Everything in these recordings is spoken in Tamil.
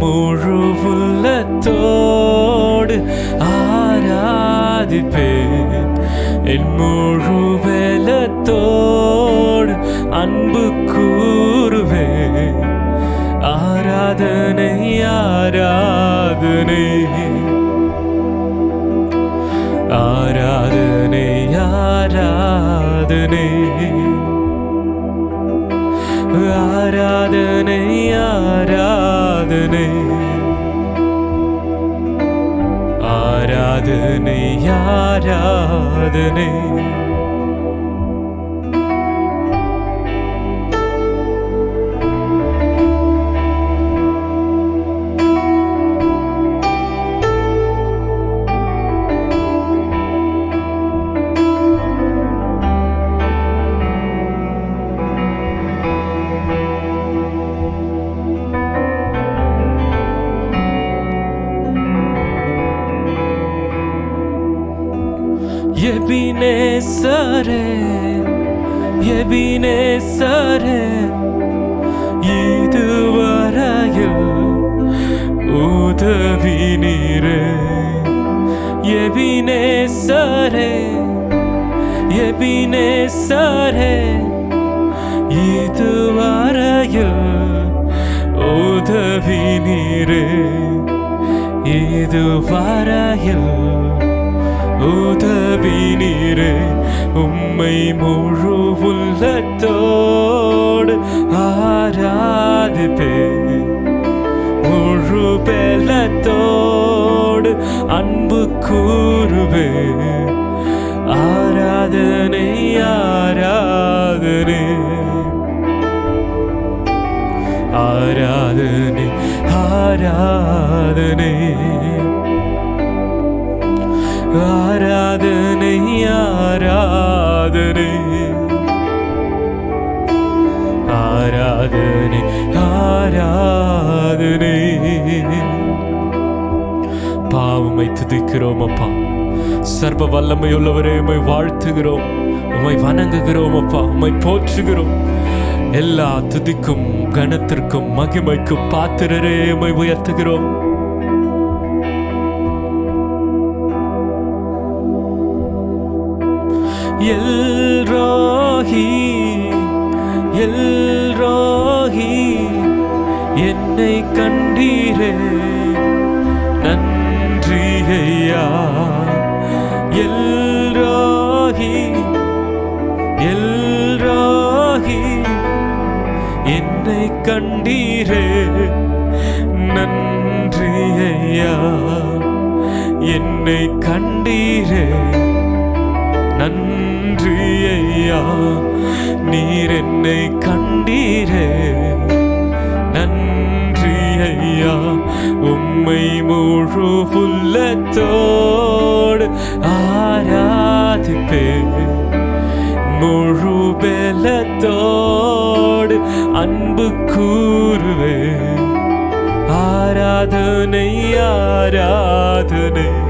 முழு உள்ளத்தோடு ஆராதிப்பேன் என் முழு வேலத்தோடு அன்பு கூறுவேன் ஆராதனை ஆராதனை. ஆராதனை ஆராதனை. ദൈവമകനെ ആരാധനയാരാധനേ நபினே சரே இதுவரையில் உதவி நீரே. எபினே சரே எபினே சரே இதுவரையில் உதவி நீரே. இதுவரையில் உதவி நீரே உம்மை முழு உள்ளத்தோடு ஆராதிப்பே. முழு பெலத்தோடு அன்பு கூறுவே. ஆராதனை ஆராதனை. ஆராதனை ஆராதனை. ஆராதனை ஆராதனை. ஆராதனை ஆராதனை. பாவமை துதிக்கிறோம் அப்பா. சர்வ வல்லமை உள்ளவரே உமை வாழ்த்துகிறோம். உமை வணங்குகிறோம் அப்பா உமை போற்றுகிறோம். எல்லா துதிக்கும் கனத்திற்கும் மகிமைக்கும் பாத்திரரே உமை உயர்த்துகிறோம். எல்ரோஹி எல்ரோஹி என்னை கண்டீரே நன்றி ஐயா எல்ரோஹி எல்ரோஹி என்னை கண்டீரே நன்றி ஐயா என்னை கண்டீரே நன்றி ஐயா நீர் என்னை கண்டீரே. நன்றி ஐயா உம்மை முழு புல்லத்தோடு ஆராதிப்பே. முழு பெலத்தோடு அன்பு கூறுவே. ஆராதனை ஆராதனை.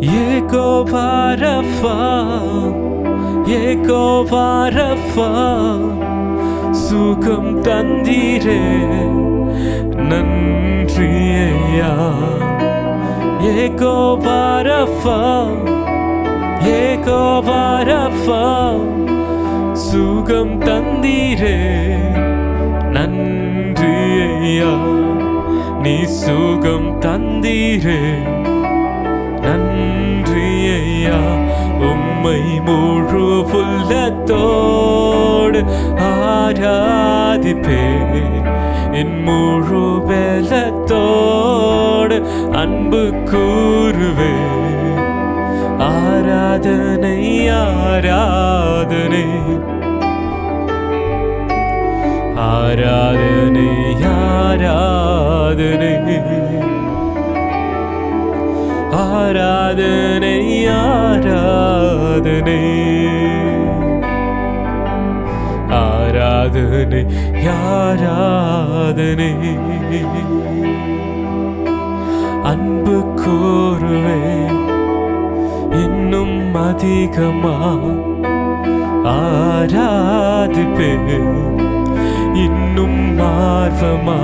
ஏகோபாரஃபா ஏகோபாரஃபா சுகம் தந்தீரே நன்றி ஐயா ஏகோபாரஃபா ஏகோபாரஃபா சுகம் தந்தீரே நன்றி ஐயா நீ சுகம் தந்தீரே உம்மை முழு புல்லத்தோடு ஆராதிப்பே. என் முழு பலத்தோடு அன்பு கூறுவே. ஆராதனை ஆராதனை. ஆராதனை ஆராதனை. ஆராதனை ஆராதனை. ஆராதனை யாராதனை அன்பு கூறுவே இன்னும் அதிகமா ஆராதிப்பே. இன்னும் ஆர்வமா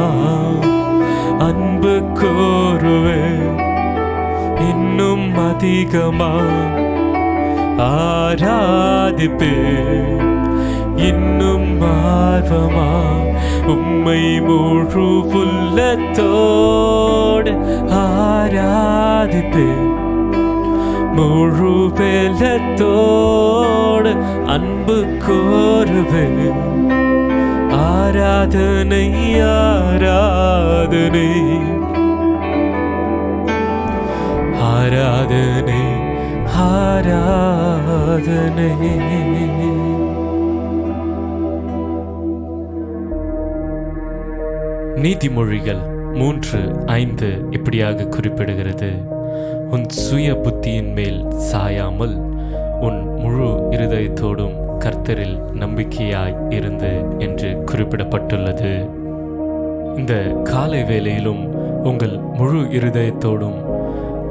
அன்பு கோருவேன் இன்னும் அதிகமா? ஆராதிப்பு. இன்னும் ஆர்வமா? உம்மை முழு புல்லத்தோடு ஆராதிப்பு. முழு பெலத்தோடு அன்பு கோருவே. ஆராதனை ஆராதனை. ஆராதனை ஆராதனை நீதிமொழிகள் மூன்று ஐந்து இப்படியாக குறிப்பிடுகிறது உன் சுய புத்தியின் மேல் சாயாமல் உன் முழு இருதயத்தோடும் கர்த்தரில் நம்பிக்கையாய் இருந்து என்று குறிப்பிடப்பட்டுள்ளது இந்த காலை வேளையிலும் உங்கள் முழு இருதயத்தோடும்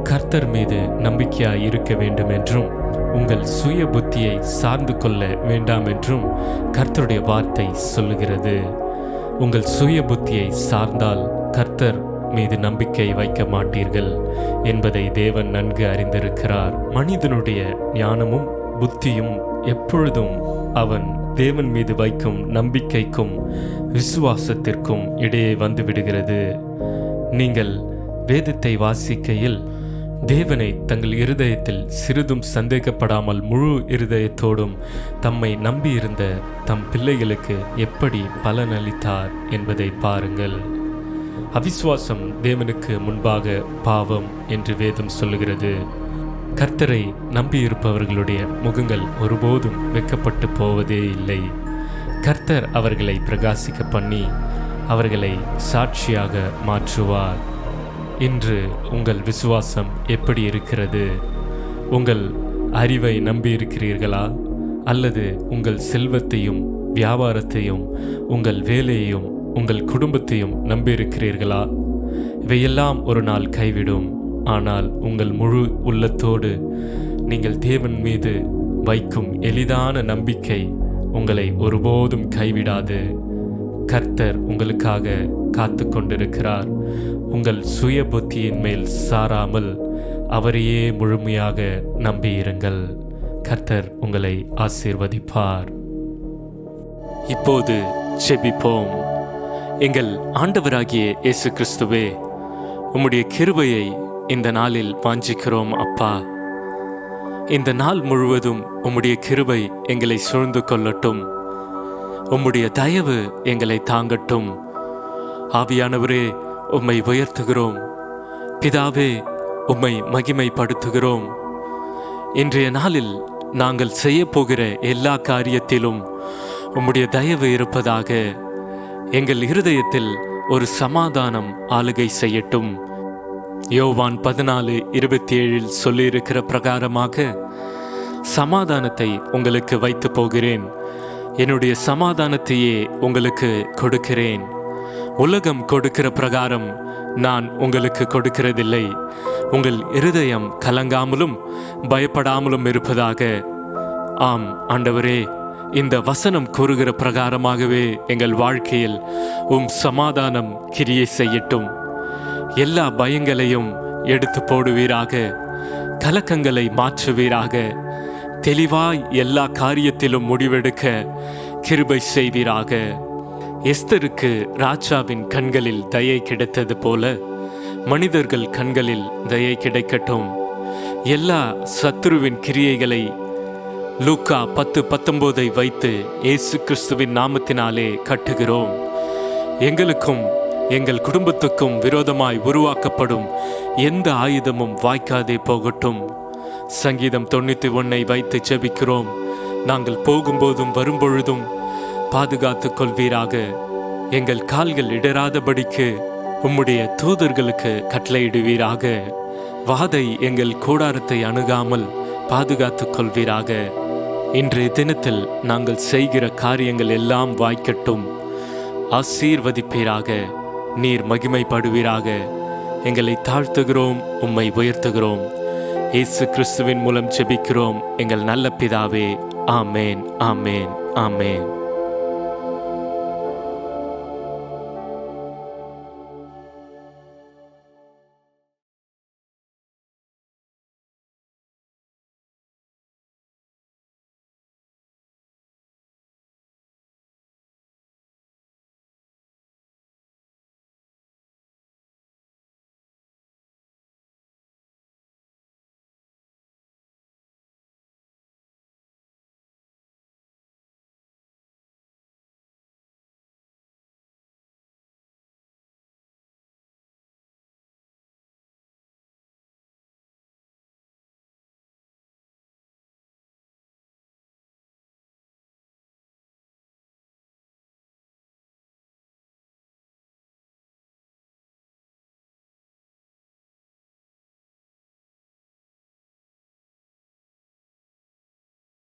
கர்த்தர் மீது நம்பிக்கையாய் இருக்க வேண்டும் என்றும் உங்கள் சுய புத்தியை சார்ந்து கொள்ள வேண்டாம் என்றும் கர்த்தருடைய வார்த்தை சொல்லுகிறது. உங்கள் சுய புத்தியை சார்ந்தால் கர்த்தர் மீது நம்பிக்கை வைக்க மாட்டீர்கள் என்பதை தேவன் நன்கு அறிந்திருக்கிறார். மனிதனுடைய ஞானமும் புத்தியும் எப்பொழுதும் அவன் தேவன் மீது வைக்கும் நம்பிக்கைக்கும் விசுவாசத்திற்கும் இடையே வந்துவிடுகிறது நீங்கள் வேதத்தை வாசிக்கையில் தேவனை தங்கள் இருதயத்தில் சிறிதும் சந்தேகப்படாமல் முழு இருதயத்தோடும் தம்மை நம்பியிருந்த தம் பிள்ளைகளுக்கு எப்படி பலனளித்தார் என்பதை பாருங்கள். அவிசுவாசம் தேவனுக்கு முன்பாக பாவம் என்று வேதம் சொல்லுகிறது. கர்த்தரை நம்பியிருப்பவர்களுடைய முகங்கள் ஒருபோதும் வெக்கப்பட்டு போவதே இல்லை. கர்த்தர் அவர்களை பிரகாசிக்க பண்ணி அவர்களை சாட்சியாக மாற்றுவார். இன்று உங்கள் விசுவாசம் எப்படி இருக்கிறது? உங்கள் அறிவை நம்பியிருக்கிறீர்களா? அல்லது உங்கள் செல்வத்தையும் வியாபாரத்தையும் உங்கள் வேலையையும் உங்கள் குடும்பத்தையும் நம்பியிருக்கிறீர்களா? இவையெல்லாம் ஒரு நாள் கைவிடும். ஆனால் உங்கள் முழு உள்ளத்தோடு நீங்கள் தேவன் மீது வைக்கும் எளிதான நம்பிக்கை உங்களை ஒருபோதும் கைவிடாது. கர்த்தர் உங்களுக்காக காத்து கொண்டிருக்கிறார் உங்கள் சுய புத்தியின் மேல் சாராமல் அவரையே முழுமையாக நம்பியிருங்கள். கர்த்தர் உங்களை ஆசீர்வதிப்பார். இப்போது செபிப்போம் எங்கள் ஆண்டவராகிய இயேசு கிறிஸ்துவே உம்முடைய கிருபையை இந்த நாளில் வாஞ்சிக்கிறோம் அப்பா. இந்த நாள் முழுவதும் உம்முடைய கிருபை எங்களை சூழ்ந்து கொள்ளட்டும். உம்முடைய தயவு எங்களை தாங்கட்டும். ஆவியானவரே உம்மை உயர்த்துகிறோம். பிதாவே உம்மை மகிமைப்படுத்துகிறோம். இன்றைய நாளில் நாங்கள் செய்யப்போகிற எல்லா காரியத்திலும் உம்முடைய தயவு இருப்பதாக எங்கள் இருதயத்தில் ஒரு சமாதானம் ஆளுகை செய்யட்டும். யோவான் பதினாலு இருபத்தி ஏழில் சொல்லியிருக்கிற பிரகாரமாக சமாதானத்தை உங்களுக்கு வைத்து போகிறேன். என்னுடைய சமாதானத்தையே உங்களுக்கு கொடுக்கிறேன். உலகம் கொடுக்கிற பிரகாரம் நான் உங்களுக்கு கொடுக்கிறதில்லை. உங்கள் இருதயம் கலங்காமலும் பயப்படாமலும் இருப்பதாக. ஆம் ஆண்டவரே இந்த வசனம் கூறுகிற பிரகாரமாகவே எங்கள் வாழ்க்கையில் உம் சமாதானம் கிரியை செய்யட்டும். எல்லா பயங்களையும் எடுத்து போடுவீராக கலக்கங்களை மாற்றுவீராக தெளிவாய் எல்லா காரியத்திலும் முடிவெடுக்க கிருபை செய்வீராக. எஸ்தருக்கு ராஜாவின் கண்களில் தயை கிடைத்தது போல மனிதர்கள் கண்களில் தயை கிடைக்கட்டும். எல்லா சத்ருவின் கிரியைகளை லூக்கா பத்து பத்தொம்போதை வைத்து இயேசு கிறிஸ்துவின் நாமத்தினாலே கட்டுகிறோம். எங்களுக்கும் எங்கள் குடும்பத்துக்கும் விரோதமாய் உருவாக்கப்படும் எந்த ஆயுதமும் வாய்க்காதே போகட்டும். சங்கீதம் தொண்ணூற்றி ஒன்னை வைத்து ஜெபிக்கிறோம். நாங்கள் போகும்போதும் வரும்பொழுதும் பாதுகாத்துக் கொள்வீராக. எங்கள் கால்கள் இடராதபடிக்கு உம்முடைய தூதர்களுக்கு கட்டளையிடுவீராக. வாதை எங்கள் கூடாரத்தை அணுகாமல் பாதுகாத்துக் கொள்வீராக. இன்றைய தினத்தில் நாங்கள் செய்கிற காரியங்கள் எல்லாம் வாய்க்கட்டும். ஆசீர்வதிப்பீராக. நீர் மகிமைப்படுவீராக. எங்களை தாழ்த்துகிறோம் உம்மை உயர்த்துகிறோம். இயேசு கிறிஸ்துவின் மூலம் செபிக்கிறோம் எங்கள் நல்ல பிதாவே. ஆமேன் ஆமேன் ஆமேன்.